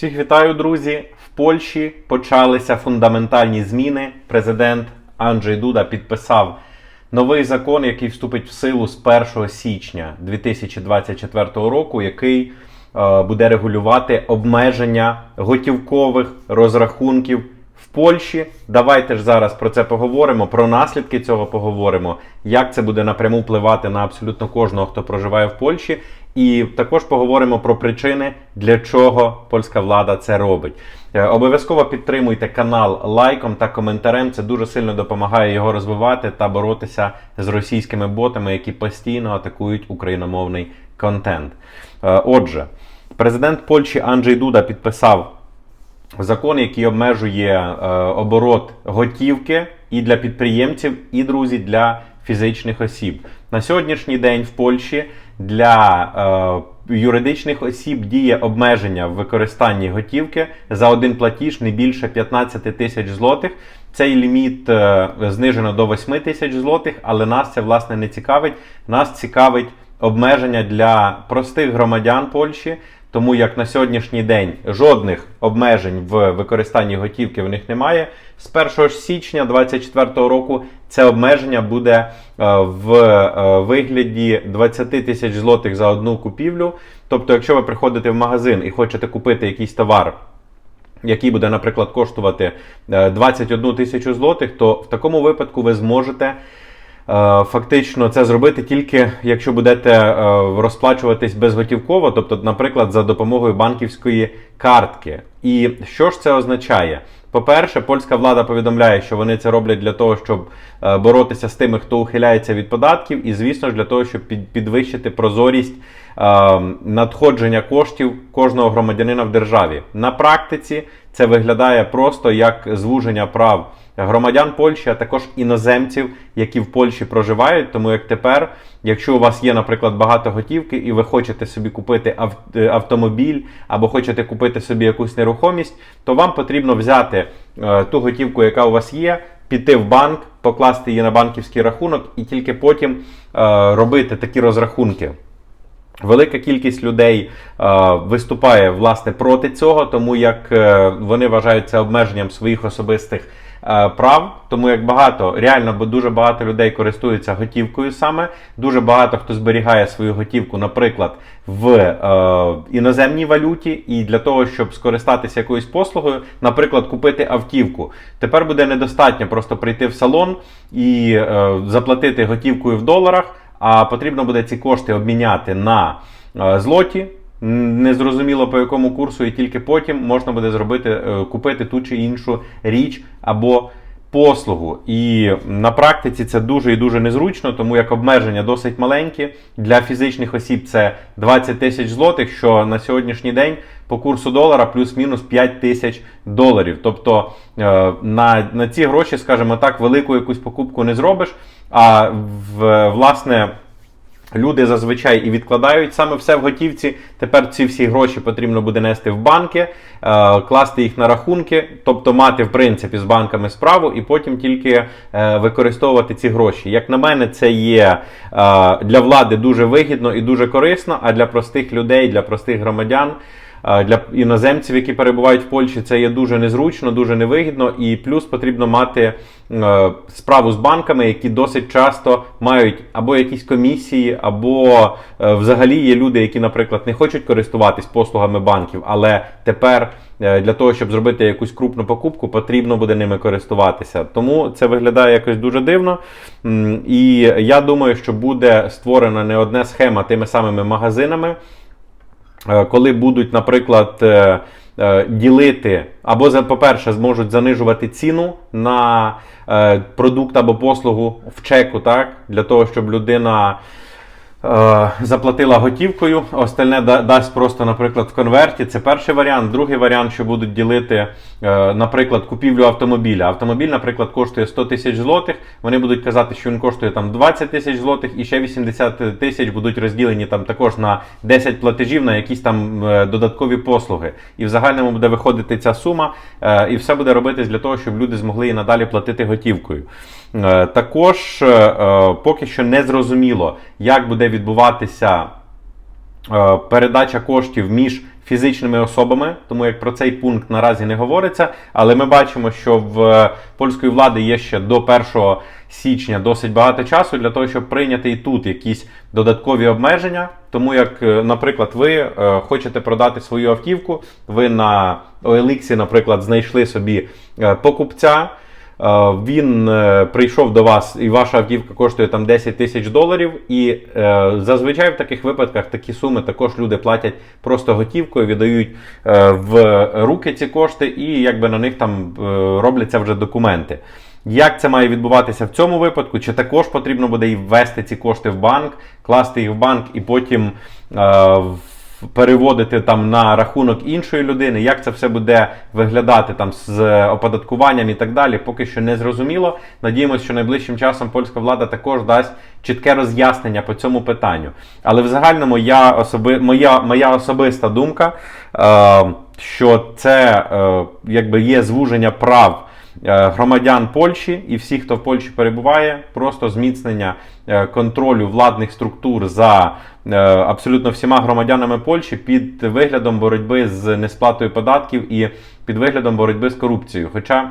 Всіх вітаю, друзі! В Польщі почалися фундаментальні зміни. Президент Анджей Дуда підписав новий закон, який вступить в силу з 1 січня 2024 року, який е, буде регулювати обмеження готівкових розрахунків в Польщі. Давайте ж зараз про це поговоримо, про наслідки цього поговоримо, як це буде напряму впливати на абсолютно кожного, хто проживає в Польщі. І також поговоримо про причини, для чого польська влада це робить. Е, Обов'язково підтримуйте канал лайком та коментарем. Це дуже сильно допомагає його розвивати та боротися з російськими ботами, які постійно атакують україномовний контент. Е, Отже, президент Польщі Анджей Дуда підписав закон, який обмежує е, оборот готівки і для підприємців, і друзі, для фізичних осіб. На сьогоднішній день в Польщі для е, юридичних осіб діє обмеження в використанні готівки за один платіж не більше 15 тисяч злотих. Цей ліміт е, знижено до 8 тисяч злотих, але нас це власне не цікавить. Нас цікавить обмеження для простих громадян Польщі. Тому як на сьогоднішній день жодних обмежень в використанні готівки в них немає. З 1 січня 2024 року це обмеження буде е, в е, вигляді 20 тисяч злотих за одну купівлю. Тобто, якщо ви приходите в магазин і хочете купити якийсь товар, який буде, наприклад, коштувати е, 21 тисячу злотих, то в такому випадку ви зможете е, фактично це зробити тільки якщо будете е, розплачуватись безготівково, тобто, наприклад, за допомогою банківської картки. І що ж це означає? По-перше, польська влада повідомляє, що вони це роблять для того, щоб е, боротися з тими, хто ухиляється від податків, і, звісно ж, для того, щоб під- підвищити прозорість е, надходження коштів кожного громадянина в державі. На практиці це виглядає просто як звуження прав громадян Польщі, а також іноземців, які в Польщі проживають. Тому як тепер, якщо у вас є, наприклад, багато готівки, і ви хочете собі купити е, автомобіль або хочете купити собі якусь нерухомість, то вам потрібно взяти е, ту готівку, яка у вас є, піти в банк, покласти її на банківський рахунок, і тільки потім е, робити такі розрахунки. Велика кількість людей е, виступає власне проти цього, тому як е, вони вважають це обмеженням своїх особистих е, прав. Тому як багато, реально, бо дуже багато людей користуються готівкою саме. Дуже багато хто зберігає свою готівку, наприклад, в е, іноземній валюті, і для того, щоб скористатися якоюсь послугою, наприклад, купити автівку. Тепер буде недостатньо просто прийти в салон і е, заплатити готівкою в доларах а потрібно буде ці кошти обміняти на е, злоті. Незрозуміло по якому курсу, і тільки потім можна буде зробити, е, купити ту чи іншу річ або послугу. І на практиці це дуже і дуже незручно, тому як обмеження досить маленькі. Для фізичних осіб це 20 тисяч злотих, що на сьогоднішній день по курсу долара плюс-мінус 5 тисяч доларів. Тобто е, на, на ці гроші, скажімо так, велику якусь покупку не зробиш. А в, власне. Люди зазвичай і відкладають саме все в готівці. Тепер ці всі гроші потрібно буде нести в банки, е, класти їх на рахунки, тобто мати в принципі з банками справу, і потім тільки е, використовувати ці гроші. Як на мене, це є е, для влади дуже вигідно і дуже корисно, а для простих людей, для простих громадян. Для іноземців, які перебувають в Польщі, це є дуже незручно, дуже невигідно, і плюс потрібно мати е, справу з банками, які досить часто мають або якісь комісії, або е, взагалі є люди, які, наприклад, не хочуть користуватись послугами банків, але тепер е, для того, щоб зробити якусь крупну покупку, потрібно буде ними користуватися. Тому це виглядає якось дуже дивно. І я думаю, що буде створена не одна схема тими самими магазинами. Е, коли будуть, наприклад, е, е, ділити, або, по-перше, зможуть занижувати ціну на продукт або послугу в чеку, так, для того, щоб людина. Е, Заплатила готівкою, остальне дасть просто, наприклад, в конверті. Це перший варіант. Другий варіант, що будуть ділити, е, наприклад, купівлю автомобіля. Автомобіль, наприклад, коштує 100 тисяч злотих. Вони будуть казати, що він коштує там 20 тисяч злотих, і ще 80 тисяч будуть розділені там також на 10 платежів на якісь там е, додаткові послуги. І в загальному буде виходити ця сума, і все буде робитись для того, щоб люди змогли і надалі платити готівкою. Е, Також е, е, поки що не зрозуміло, як буде відбуватися передача коштів між фізичними особами, тому як про цей пункт наразі не говориться. Але ми бачимо, що в польської влади є ще до 1 січня досить багато часу для того, щоб прийняти і тут якісь додаткові обмеження. Тому як, наприклад, ви хочете продати свою автівку, ви на OLX, наприклад, знайшли собі покупця. Е, Він е, прийшов до вас, і ваша автівка коштує там 10 тисяч доларів. І е, зазвичай в таких випадках такі суми також люди платять просто готівкою, віддають в руки ці кошти, і якби на них там робляться вже документи. Як це має відбуватися в цьому випадку? Чи також потрібно буде і ввести ці кошти в банк, класти їх в банк і потім е, переводити там на рахунок іншої людини? Як це все буде виглядати там з оподаткуванням і так далі? Поки що не зрозуміло. Надіємося, що найближчим часом польська влада також дасть чітке роз'яснення по цьому питанню. Але в загальному я особи, моя, моя особиста думка, е, що це е, якби є звуження прав громадян Польщі і всіх, хто в Польщі перебуває, просто зміцнення е, контролю владних структур за е, абсолютно всіма громадянами Польщі під виглядом боротьби з несплатою податків і під виглядом боротьби з корупцією. Хоча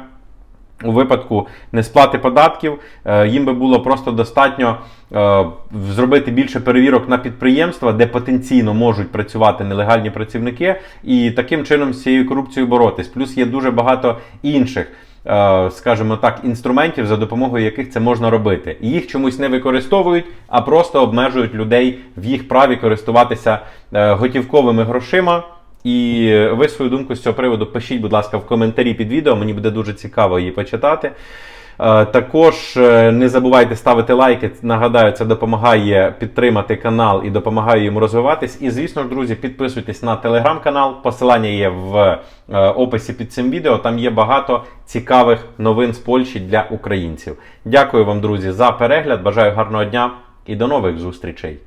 у випадку несплати податків е, їм би було просто достатньо е, зробити більше перевірок на підприємства, де потенційно можуть працювати нелегальні працівники, і таким чином з цією корупцією боротись. Плюс є дуже багато інших. Е, Скажімо так, інструментів, за допомогою яких це можна робити. І їх чомусь не використовують, а просто обмежують людей в їх праві користуватися е, готівковими грошима. І ви свою думку з цього приводу пишіть, будь ласка, в коментарі під відео. Мені буде дуже цікаво її почитати. Е, Також е, не забувайте ставити лайки. Нагадаю, це допомагає підтримати канал і допомагає йому розвиватись. І звісно ж, друзі, підписуйтесь на телеграм-канал. Посилання є в е, описі під цим відео. Там є багато цікавих новин з Польщі для українців. Дякую вам, друзі, за перегляд. Бажаю гарного дня і до нових зустрічей.